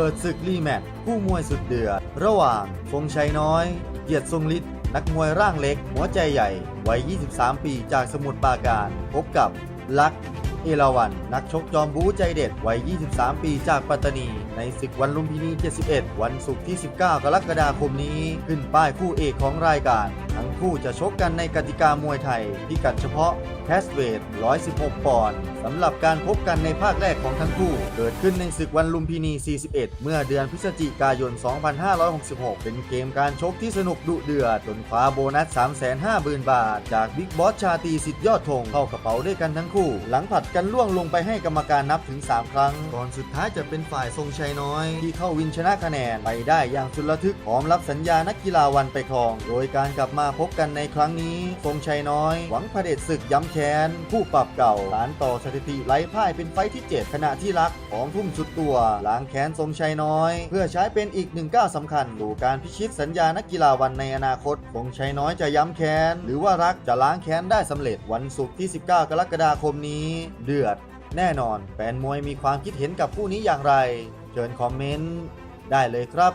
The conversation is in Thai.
เปิดศึกรีแมตช์คู่มวยสุดเดือดระหว่างฟงชัยน้อย เกียรติทรงฤทธิ์นักมวยร่างเล็ก หัวใจใหญ่ วัย 23 ปีจากสมุทรปราการ พบกับลักษ์เอราวัน นักชกจอมบู๊ใจเด็ด วัย 23 ปีจากปัตตานี ในศึกวันลุมพินี 71 วันศุกร์ที่ 19 กรกฎาคมนี้ ขึ้นป้ายคู่เอกของรายการ คู่จะชกกันในกติกามวยไทย พิกัดเฉพาะแคสเวท 116 ปอนด์สำหรับการพบกันในภาคแรกของทั้งคู่ เกิดขึ้นในศึกวันลุมพินี 41 เมื่อเดือนพฤศจิกายน 2566 เป็นเกมการชกที่สนุกดุเดือดจนคว้าโบนัส 350,000 บาท จากบิ๊กบอสชาตีสิทธิยอดธงเข้ากระเป๋าด้วยกันทั้งคู่ หลังผัดกันล่วงลงไปให้กรรมการนับถึง 3 ครั้ง ก่อนสุดท้ายจะเป็นฝ่ายทรงชัยน้อย ที่เข้าวินชนะคะแนนไปได้อย่างสุดระทึกพร้อมรับสัญญานักกีฬาวันไปครอง โดยการกลับมาพบกันในครั้งนี้ทรงชัยน้อย หวังเผด็จศึกย้ำแค้น ผู้ปรับเก่าล้านต่อสถิติไร้พ่ายเป็นไฟท์ที่ 7 ขณะที่รักของทุ่มสุดตัวล้างแค้นทรงชัยน้อย เพื่อใช้เป็นอีกหนึ่งก้าวสำคัญสู่การพิชิตสัญญานักกีฬาวันในอนาคตทรงชัยน้อยจะย้ำแค้น หรือว่ารักจะล้างแค้นได้สำเร็จวันศุกร์ที่ 19 กรกฎาคมนี้ เดือด แน่นอนแฟนมวยมีความคิดเห็นกับคู่นี้อย่างไรเชิญคอมเมนต์ได้เลยครับ